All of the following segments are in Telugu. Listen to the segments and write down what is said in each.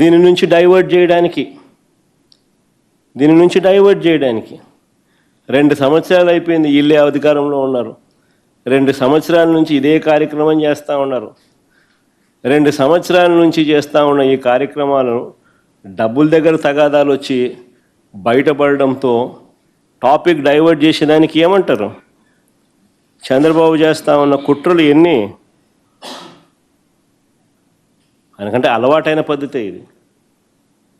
దీని నుంచి డైవర్ట్ చేయడానికి దీని నుంచి డైవర్ట్ చేయడానికి రెండు సంవత్సరాలు అయిపోయింది వీళ్ళే అధికారంలో ఉన్నారు. రెండు సంవత్సరాల నుంచి ఇదే కార్యక్రమం చేస్తూ ఉన్నారు. రెండు సంవత్సరాల నుంచి చేస్తూ ఉన్న ఈ కార్యక్రమాలను డబ్బుల దగ్గర తగాదాలు వచ్చి బయటపడడంతో టాపిక్ డైవర్ట్ చేసేదానికి ఏమంటారు? చంద్రబాబు చేస్తూ ఉన్న కుట్రలు ఎన్ని? ఆయనకంటే అలవాటైన పద్ధతే ఇది.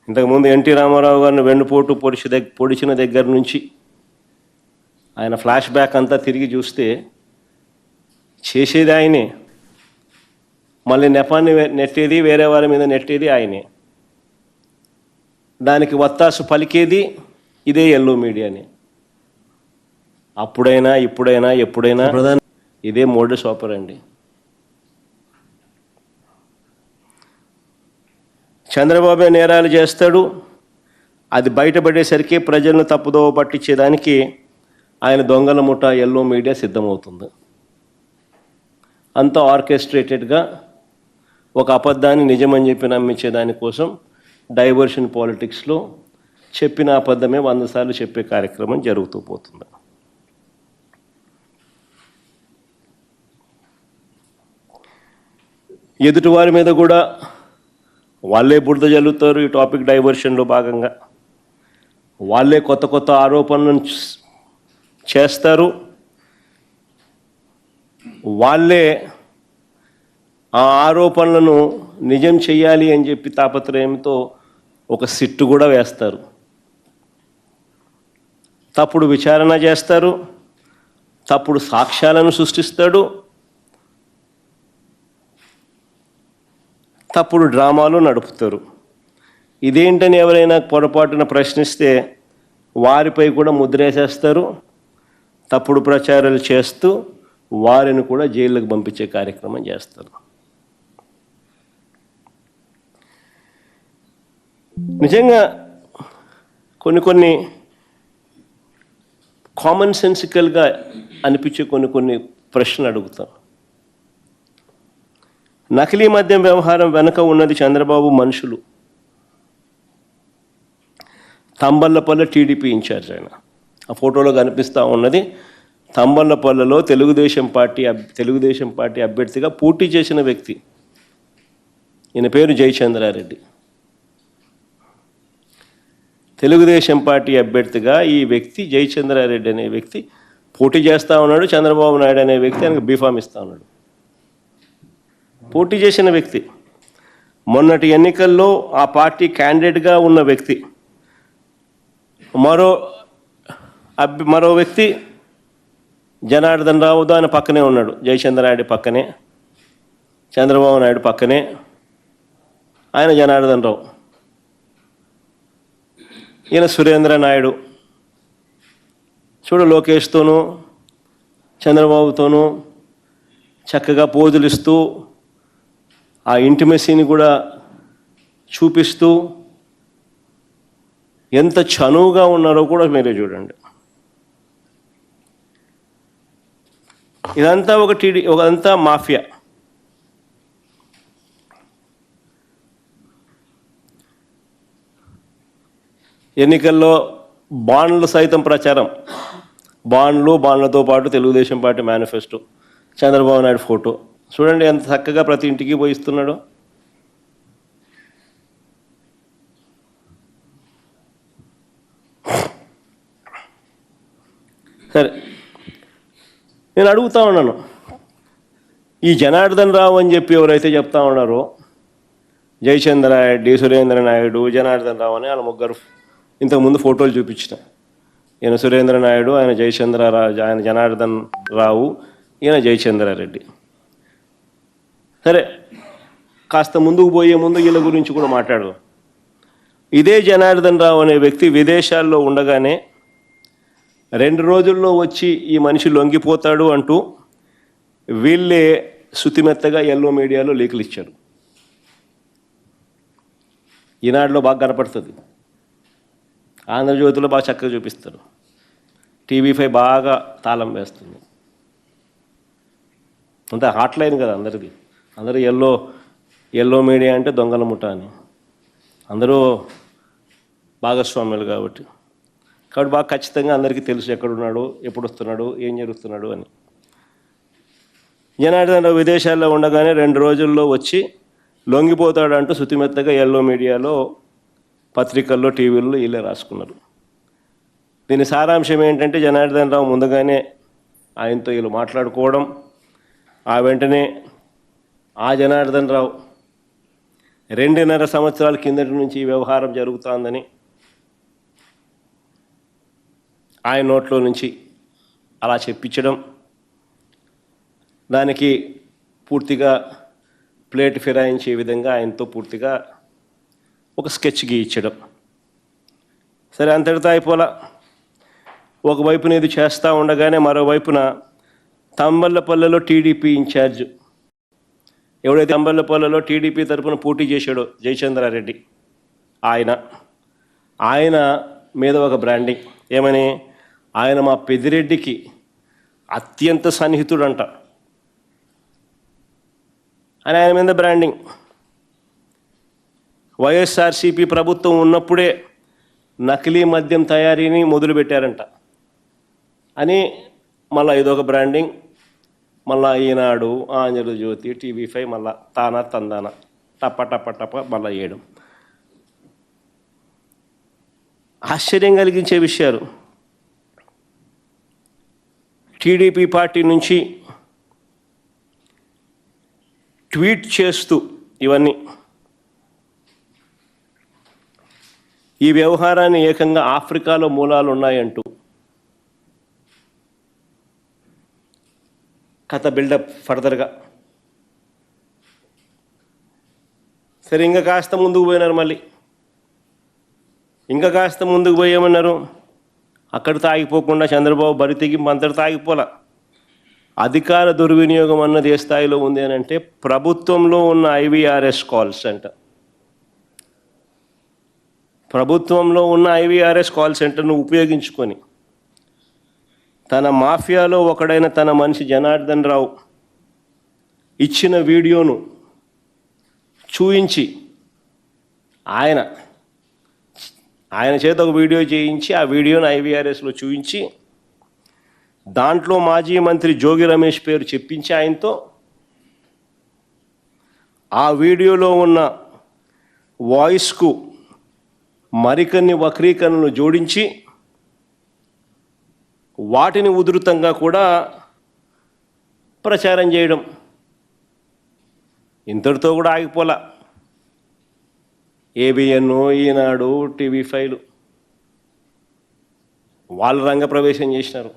ఇంతకుముందు ఎన్టీ రామారావు గారిని వెన్నుపోటు పొడిచి దగ్గ పొడిచిన దగ్గర నుంచి ఆయన ఫ్లాష్ బ్యాక్ అంతా తిరిగి చూస్తే చేసేది ఆయనే. మళ్ళీ నెపాన్ని నెట్టేది వేరే వారి మీద నెట్టేది ఆయనే. దానికి వత్తాసు పలికేది ఇదే ఎల్లో మీడియాని. అప్పుడైనా ఇప్పుడైనా ఎప్పుడైనా ఇదే మోడస్ ఆపరండి చంద్రబాబు నేరాలు చేస్తాడు. అది బయటపడేసరికి ప్రజలను తప్పుదోవ పట్టించేదానికి ఆయన దొంగల ముఠా ఎల్లో మీడియా సిద్ధమవుతుంది. అంతా ఆర్కెస్ట్రేటెడ్గా ఒక అబద్ధాన్ని నిజమని చెప్పి నమ్మించే దానికోసం డైవర్షన్ పాలిటిక్స్లో చెప్పిన అబద్ధమే వంద సార్లు చెప్పే కార్యక్రమం జరుగుతూ పోతుంది. ఎదుటివారి మీద కూడా వాళ్ళే బురద జల్లుతారు ఈ టాపిక్ డైవర్షన్లో భాగంగా. వాళ్ళే కొత్త కొత్త ఆరోపణలను చేస్తారు. వాళ్ళే ఆ ఆరోపణలను నిజం చేయాలి అని చెప్పి తాపత్రయంతో ఒక సిట్టు కూడా వేస్తారు. తప్పుడు విచారణ చేస్తారు. తప్పుడు సాక్ష్యాలను సృష్టిస్తాడు. తప్పుడు డ్రామాలు నడుపుతారు. ఇదేంటని ఎవరైనా పొరపాటున ప్రశ్నిస్తే వారిపై కూడా ముద్రేసేస్తారు. తప్పుడు ప్రచారాలు చేస్తూ వారిని కూడా జైళ్ళకు పంపించే కార్యక్రమం చేస్తారు. నిజంగా కొన్ని కొన్ని కామన్ సెన్సికల్గా అనిపించే కొన్ని కొన్ని ప్రశ్నలు అడుగుతాను నకిలీ మద్యం వ్యవహారం వెనుక ఉన్నది చంద్రబాబు మనుషులు. తంబల్లపల్లె టీడీపీ ఇన్ఛార్జ్ ఆయన. ఆ ఫోటోలో కనిపిస్తూ ఉన్నది తంబల్లపల్లెలో తెలుగుదేశం పార్టీ తెలుగుదేశం పార్టీ అభ్యర్థిగా పోటీ చేసిన వ్యక్తి. ఈయన పేరు జయచంద్రారెడ్డి. తెలుగుదేశం పార్టీ అభ్యర్థిగా ఈ వ్యక్తి జయచంద్రారెడ్డి అనే వ్యక్తి పోటీ చేస్తూ ఉన్నాడు చంద్రబాబు నాయుడు అనే వ్యక్తి ఆయనకు బీఫామ్ ఇస్తూ ఉన్నాడు. పోటీ చేసిన వ్యక్తి. మొన్నటి ఎన్నికల్లో ఆ పార్టీ క్యాండిడేట్గా ఉన్న వ్యక్తి. మరో అభి మరో వ్యక్తి జనార్దన్ రావు దాని పక్కనే ఉన్నాడు. జయచంద్రారెడ్డి పక్కనే. చంద్రబాబు నాయుడు పక్కనే. ఆయన జనార్దన్ రావు. ఈయన సురేంద్ర నాయుడు. చూడు లోకేష్తోనూ చంద్రబాబుతోనూ చక్కగా పోజులు ఇస్తూ ఆ ఇంటిమెసీని కూడా చూపిస్తూ ఎంత చనువుగా ఉన్నారో కూడా మీరే చూడండి. ఇదంతా ఒక టీడీ ఒకంతా మాఫియా. ఎన్నికల్లో బాండ్లు సైతం ప్రచారం. బాండ్లు బాండ్లతో పాటు Telugu Desam party manifesto Chandrababu Naidu photo. చూడండి ఎంత చక్కగా ప్రతి ఇంటికి పోయి ఇస్తున్నాడో. సరే నేను అడుగుతా ఉన్నాను. ఈ జనార్దన్ రావు అని చెప్పి ఎవరైతే చెప్తా ఉన్నారో జయచంద్ర రెడ్డి సురేంద్ర నాయుడు జనార్దన్ రావు అని వాళ్ళ ముగ్గురు ఇంతకుముందు ఫోటోలు చూపించిన. ఈయన సురేంద్ర నాయుడు ఆయన జయచంద్ర రా- ఆయన జనార్దన్ రావు ఈయన జయచంద్రారెడ్డి. సరే కాస్త ముందుకు పోయే ముందు వీళ్ళ గురించి కూడా మాట్లాడదాం. ఇదే జనార్దన్ రావు అనే వ్యక్తి విదేశాల్లో ఉండగానే రెండు రోజుల్లో వచ్చి ఈ మనిషి లొంగిపోతాడు అంటూ వీళ్ళే శుతిమెత్తగా ఎల్లో మీడియాలో లీకులు ఇచ్చారు. ఈనాడులో బాగా కనపడుతుంది. ఆంధ్రజ్యోతిలో బాగా చక్కగా చూపిస్తారు. టీవీ ఫైవ్ బాగా తాళం వేస్తుంది. అంతే హాట్ లైన్ కదా అందరిది. అందరూ ఎల్లో ఎల్లో మీడియా అంటే దొంగల ముఠ అని. అందరూ భాగస్వాములు కాబట్టి. కాబట్టి బాగా ఖచ్చితంగా అందరికీ తెలుసు ఎక్కడున్నాడు ఎప్పుడు వస్తున్నాడు ఏం జరుగుతున్నాడు అని. జనార్దన్ రావు విదేశాల్లో ఉండగానే రెండు రోజుల్లో వచ్చి లొంగిపోతాడంటూ శుతిమెత్తగా ఎల్లో మీడియాలో పత్రికల్లో టీవీల్లో వీళ్ళే రాసుకున్నారు. దీని సారాంశం ఏంటంటే జనార్దన్ రావు ముందుగానే ఆయనతో వీళ్ళు మాట్లాడుకోవడం ఆ వెంటనే ఆ జనార్దన్ రావు రెండున్నర సంవత్సరాల కిందటి నుంచి ఈ వ్యవహారం జరుగుతోందని ఆయన నోట్లో నుంచి అలా చెప్పించడం దానికి పూర్తిగా ప్లేట్ ఫిరాయించే విధంగా ఆయనతో పూర్తిగా ఒక స్కెచ్ గీయించడం. సరే అంతటితో అయిపోలా. ఒకవైపున ఇది చేస్తూ ఉండగానే మరోవైపున తంబల్లపల్లెలో టీడీపీ ఇన్ఛార్జ్ ఎవడైతే తంబల్లపల్లెలో టీడీపీ తరపున పోటీ చేశాడో జయచంద్రారెడ్డి ఆయన. ఆయన మీద ఒక బ్రాండింగ్ ఏమని? ఆయన మా పెదిరెడ్డికి అత్యంత సన్నిహితుడంట. అని ఆయన మీద బ్రాండింగ్ వైఎస్ఆర్సీపీ ప్రభుత్వం ఉన్నప్పుడే నకిలీ మద్యం తయారీని మొదలుపెట్టారంట. అని మళ్ళీ ఇదొక బ్రాండింగ్ మళ్ళా ఈనాడు ఆంధ్రజ్యోతి టీవీ ఫైవ్ మళ్ళా తానా తందాన. టప టప టప మళ్ళా వేయడం ఆశ్చర్యం కలిగించే విషయాలు. టీడీపీ పార్టీ నుంచి ట్వీట్ చేస్తూ ఇవన్నీ. ఈ వ్యవహారాన్ని ఏకంగా ఆఫ్రికాలో మూలాలు ఉన్నాయంటూ కథ బిల్డప్ ఫర్దర్గా. సరే ఇంకా కాస్త ముందుకు పోయినారు మళ్ళీ. ఇంకా కాస్త ముందుకు పోయేమన్నారు? అక్కడ తాగిపోకుండా చంద్రబాబు బరి తెగింపు అంతటి తాగిపోలా. అధికార దుర్వినియోగం అన్నది ఏ స్థాయిలో ఉంది అని అంటే ప్రభుత్వంలో ఉన్న ఐవీఆర్ఎస్ కాల్స్ సెంటర్ ప్రభుత్వంలో ఉన్న ఐవీఆర్ఎస్ కాల్ సెంటర్ను ఉపయోగించుకొని తన మాఫియాలో ఒకడైన తన మనిషి జనార్దన్ రావు ఇచ్చిన వీడియోను చూయించి ఆయన ఆయన చేత ఒక వీడియో చేయించి ఆ వీడియోను ఐవీఆర్ఎస్లో చూపించి దాంట్లో మాజీ మంత్రి జోగి రమేష్ పేరు చెప్పించి ఆయనతో ఆ వీడియోలో ఉన్న వాయిస్కు మరికొన్ని వక్రీకరణలు జోడించి వాటిని ఉధృతంగా కూడా ప్రచారం చేయడం. ఇంతటితో కూడా ఆగిపోలా. ఏబిఎన్ ఈనాడు టీవీ ఫైవ్ వాళ్ళు రంగప్రవేశం చేసినారు.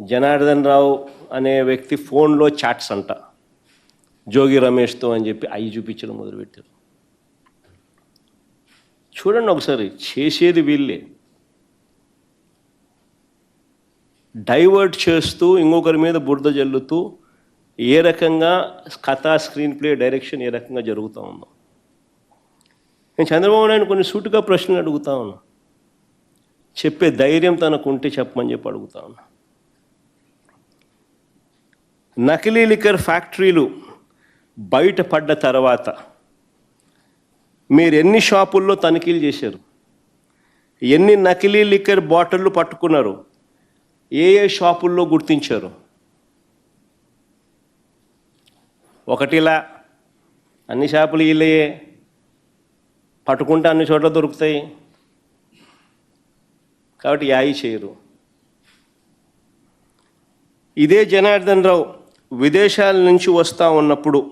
జనార్దన్ రావు అనే వ్యక్తి ఫోన్లో చాట్స్ అంట. జోగి రమేష్తో అని చెప్పి అవి చూపించడం మొదలుపెట్టారు. చూడండి ఒకసారి చేసేది వీళ్ళే. డైవర్ట్ చేస్తూ ఇంకొకరి మీద బురద జల్లుతూ ఏ రకంగా కథా స్క్రీన్ ప్లే డైరెక్షన్ ఏ రకంగా జరుగుతూ ఉందో. నేను చంద్రబాబు నాయుడు కొన్ని సూటుగా ప్రశ్నలు అడుగుతా ఉన్నా. చెప్పే ధైర్యం తనకు ఉంటే చెప్పమని చెప్పి అడుగుతా ఉన్నా. నకిలీ లిక్కర్ ఫ్యాక్టరీలు బయటపడ్డ తర్వాత మీరు ఎన్ని షాపుల్లో తనిఖీలు చేశారు? ఎన్ని నకిలీ లిక్కర్ బాటిళ్ళు పట్టుకున్నారు? ఏ ఏ షాపుల్లో గుర్తించారు? ఒకటిలా అన్ని షాపులు వీళ్ళయే పట్టుకుంటే అన్ని చోట్ల దొరుకుతాయి. కాబట్టి యాయి చేయరు. ఇదే జనార్దన్ రావు విదేశాల నుంచి వస్తూ ఉన్నప్పుడు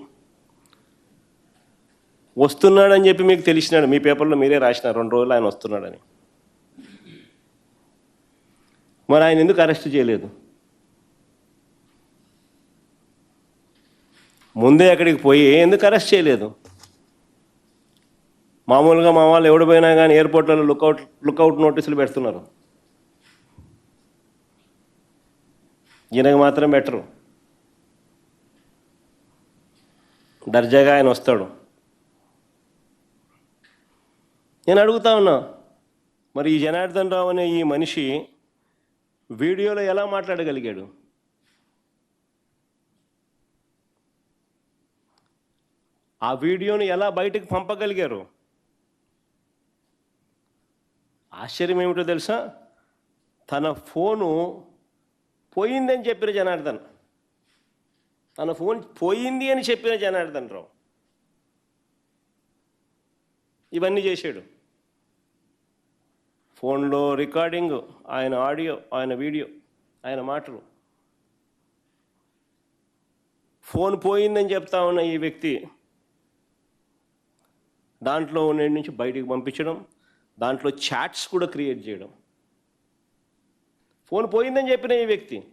వస్తున్నాడని చెప్పి మీకు తెలిసినాడు. మీ పేపర్లో మీరే రాసినారు. రెండు రోజులు ఆయన వస్తున్నాడని. మరి ఆయన ఎందుకు అరెస్ట్ చేయలేదు? ముందే అక్కడికి పోయి ఎందుకు అరెస్ట్ చేయలేదు? మామూలుగా మా వాళ్ళు ఎవడు పోయినా కానీ ఎయిర్పోర్ట్లలో లుకౌట్ లుకౌట్ నోటీసులు పెడుతున్నారు. ఈయనకు మాత్రం బెటరు. దర్జాగా ఆయన వస్తాడు. నేను అడుగుతా ఉన్నా మరి ఈ జనార్దన్ రావు అనే ఈ మనిషి వీడియోలో ఎలా మాట్లాడగలిగాడు? ఆ వీడియోని ఎలా బయటకు పంపగలిగారు? ఆశ్చర్యం ఏమిటో తెలుసా? తన ఫోను పోయిందని చెప్పిన జనార్దన్. తన ఫోన్ పోయింది అని చెప్పిన జనార్దన్ రావు. ఇవన్నీ చేశాడు. ఫోన్లో రికార్డింగ్ ఆయన ఆడియో ఆయన వీడియో ఆయన మాటలు. ఫోన్ పోయిందని చెప్తా ఉన్న ఈ వ్యక్తి దాంట్లో ఉన్న నుంచి బయటికి పంపించడం దాంట్లో చాట్స్ కూడా క్రియేట్ చేయడం. ఫోన్ పోయిందని చెప్పిన ఈ వ్యక్తి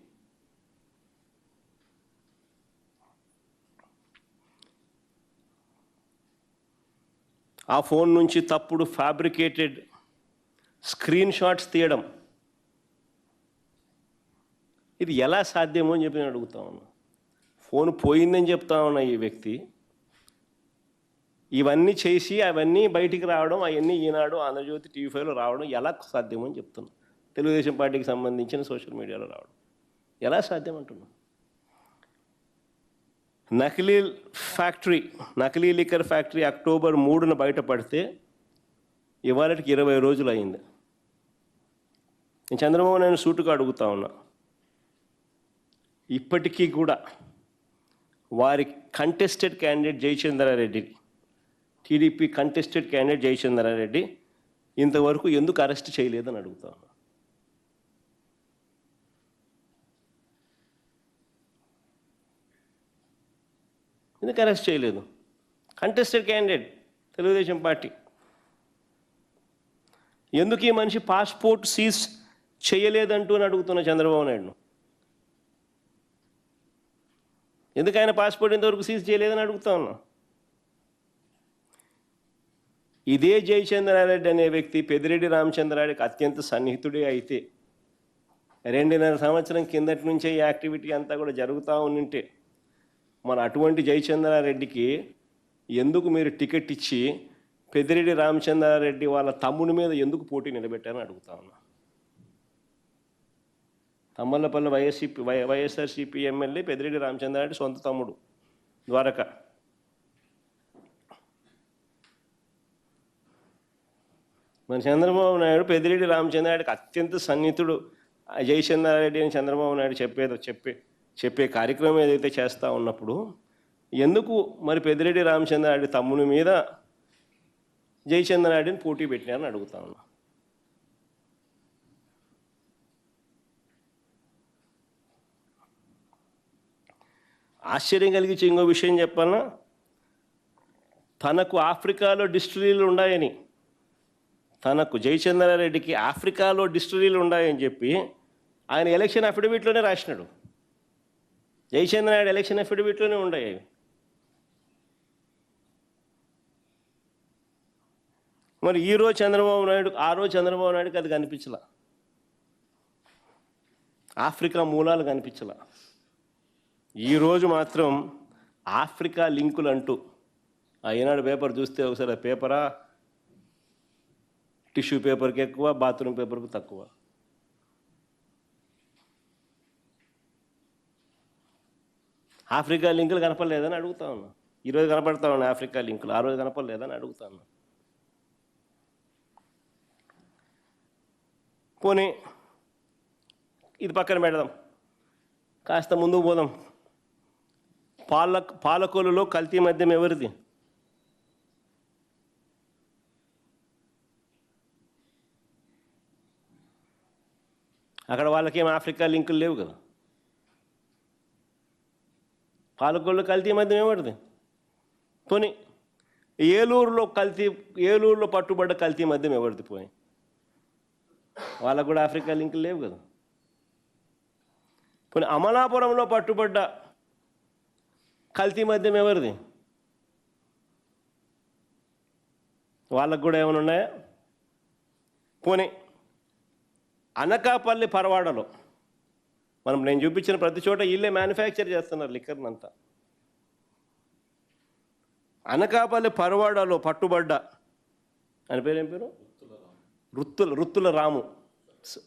ఆ ఫోన్ నుంచి తప్పుడు ఫ్యాబ్రికేటెడ్ స్క్రీన్ షాట్స్ తీయడం. ఇది ఎలా సాధ్యమో అని చెప్పి నేను అడుగుతా ఉన్నా. ఫోన్ పోయిందని చెప్తా ఉన్నా ఈ వ్యక్తి. ఇవన్నీ చేసి అవన్నీ బయటికి రావడం అవన్నీ ఈనాడు ఆంధ్రజ్యోతి టీవీ ఫైవ్లో రావడం ఎలా సాధ్యమో అని చెప్తున్నా. తెలుగుదేశం పార్టీకి సంబంధించిన సోషల్ మీడియాలో రావడం. ఎలా సాధ్యం అంటున్నా? నకిలీ ఫ్యాక్టరీ నకిలీ లిక్కర్ ఫ్యాక్టరీ అక్టోబర్ మూడున బయటపడితే ఇవాళకి ఇరవై రోజులు అయింది నేను చంద్రబాబు నేను సూటుగా అడుగుతా ఉన్నా. ఇప్పటికీ కూడా వారి contested candidate Jayachandra Reddy TDP contested candidate Jayachandra Reddy ఇంతవరకు ఎందుకు అరెస్ట్ చేయలేదని అడుగుతా ఉన్నా. ఎందుకు అరెస్ట్ చేయలేదు? Contested candidate Telugu Desam party. ఎందుకు ఈ మనిషి పాస్పోర్ట్ సీజ్ చేయలేదంటూ అని అడుగుతున్న చంద్రబాబు నాయుడును? ఎందుకు ఆయన పాస్పోర్ట్ ఇంతవరకు సీజ్ చేయలేదని అడుగుతా ఉన్నా? ఇదే జయచంద్రారెడ్డి అనే వ్యక్తి పెదిరెడ్డి రామచంద్రారెడ్డికి అత్యంత సన్నిహితుడే అయితే రెండున్నర సంవత్సరం కిందటి నుంచే ఈ యాక్టివిటీ అంతా కూడా జరుగుతూ ఉండింటే మన అటువంటి జయచంద్రారెడ్డికి ఎందుకు మీరు టికెట్ ఇచ్చి పెదిరెడ్డి రామచంద్రారెడ్డి వాళ్ళ తమ్ముని మీద ఎందుకు పోటీ నిలబెట్టారని అడుగుతా ఉన్నా. Thammalapalli YSCP Y YSRCP MLA Peddireddy Ramachandra Reddy సొంత తమ్ముడు ద్వారక. మన చంద్రబాబు నాయుడు పెదిరెడ్డి రామచంద్రారెడ్డికి అత్యంత సన్నిహితుడు. జయచంద్రారెడ్డి అని చంద్రబాబు నాయుడు చెప్పేదో చెప్పే చెప్పే కార్యక్రమం ఏదైతే చేస్తూ ఉన్నప్పుడు ఎందుకు మరి పెదిరెడ్డి రామచంద్రారెడ్డి తమ్ముని మీద జయచంద్రారెడ్డిని పోటీ పెట్టినారని అడుగుతా ఉన్నా. ఆశ్చర్యం కలిగించే ఇంకో విషయం చెప్పాలన్నా తనకు ఆఫ్రికాలో డిస్టిలీలు ఉన్నాయని తనకు జయచంద్రారెడ్డికి ఆఫ్రికాలో డిస్టిలీలు ఉన్నాయని చెప్పి ఆయన ఎలక్షన్ అఫిడవిట్లోనే రాసినాడు. జయచంద్రనాయుడు ఎలక్షన్ అఫిడవిట్లోనే ఉన్నాయి మరి ఈ రోజు చంద్రబాబు నాయుడు ఆ రోజు చంద్రబాబు నాయుడుకి అది కనిపించలా. ఆఫ్రికా మూలాలు కనిపించలా. ఈరోజు మాత్రం ఆఫ్రికా లింకులు అంటూ ఆ ఈనాడు పేపర్ చూస్తే ఒకసారి ఆ పేపరా? టిష్యూ పేపర్కి ఎక్కువ బాత్రూమ్ పేపర్కి తక్కువ. ఆఫ్రికా లింకులు కనపడలేదని అడుగుతా ఉన్నా. ఈరోజు కనపడతా ఉన్నాయి ఆఫ్రికా లింకులు ఆ రోజు కనపడలేదని అడుగుతా ఉన్నా. పోనీ ఇది పక్కన పెడదాం. కాస్త ముందుకు పోదాం. పాల పాలకోలులో కల్తీ మద్యం ఎవరిది? అక్కడ వాళ్ళకేం ఆఫ్రికా లింకులు లేవు కదా? పాలకోళ్ళు కల్తీ మద్యం ఏమడుతుంది పోనీ ఏలూరులో కల్తీ ఏలూరులో పట్టుబడ్డ కల్తీ మద్యం ఎవరిది పోయి? వాళ్ళకు కూడా ఆఫ్రికా లింకులు లేవు కదా. పోనీ అమలాపురంలో పట్టుబడ్డ కల్తీ మద్యం ఎవరిది? వాళ్ళకు కూడా ఏమైనా ఉన్నాయా? పోనీ అనకాపల్లి పరవాడలో మనం నేను చూపించిన ప్రతి చోట వీళ్ళే మ్యానుఫ్యాక్చర్ చేస్తున్నారు లిక్కర్ని అంతా అనకాపల్లి పరవాడలో పట్టుబడ్డ అని పేరు ఏం పేరు? రుత్తుల రుత్తుల రాము.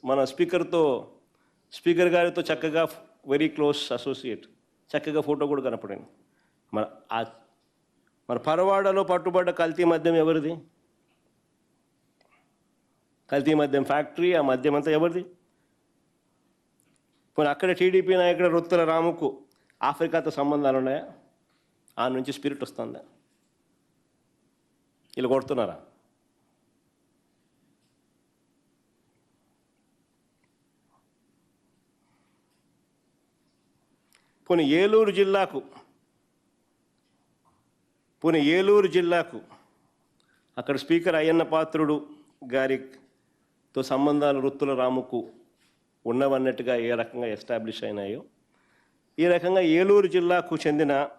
మన స్పీకర్తో స్పీకర్ గారితో చక్కగా వెరీ క్లోజ్ అసోసియేట్ చక్కగా ఫోటో కూడా కనపడింది. మన ఆ మన పరవాడలో పట్టుబడ్డ కల్తీ మద్యం ఎవరిది? కల్తీ మద్యం ఫ్యాక్టరీ ఆ మద్యం అంతా ఎవరిది? పోనీ అక్కడ టీడీపీ నాయకుడు రొత్తుల రాముకు ఆఫ్రికాతో సంబంధాలు ఉన్నాయా? ఆ నుంచి స్పిరిట్ వస్తుందా? వీళ్ళు కొడుతున్నారా? పోనీ ఏలూరు జిల్లాకు పోనీ ఏలూరు జిల్లాకు అక్కడ స్పీకర్ అయ్యన్న పాత్రుడు గారితో సంబంధాలు వృత్తుల రాముకు ఉన్నవన్నట్టుగా ఏ రకంగా ఎస్టాబ్లిష్ అయినాయో ఈ రకంగా ఏలూరు జిల్లాకు చెందిన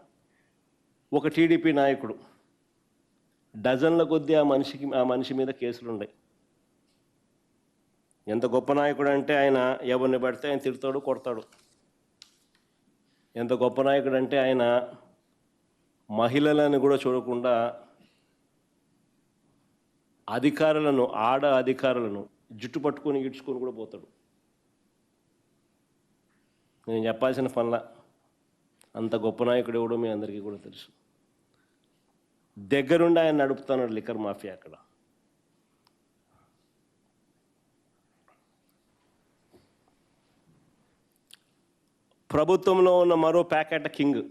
ఒక టీడీపీ నాయకుడు. డజన్ల కొద్దీ ఆ మనిషికి ఆ మనిషి మీద కేసులు ఉన్నాయి ఎంత గొప్ప నాయకుడు అంటే ఆయన ఎవరిని పడితే ఆయన తిడతాడు కొడతాడు. ఎంత గొప్ప నాయకుడు అంటే ఆయన మహిళలను కూడా చూడకుండా అధికారులను ఆడ అధికారులను జుట్టు పట్టుకొని ఈడ్చుకొని కూడా పోతాడు. నేను చెప్పాల్సిన పనుల అంత గొప్ప నాయకుడు ఎవడో మీ అందరికీ కూడా తెలుసు. దగ్గరుండి ఆయన నడుపుతున్నాడు లిక్కర్ మాఫియా అక్కడ. ప్రభుత్వంలో ఉన్న మరో ప్యాకెట్ కింగ్.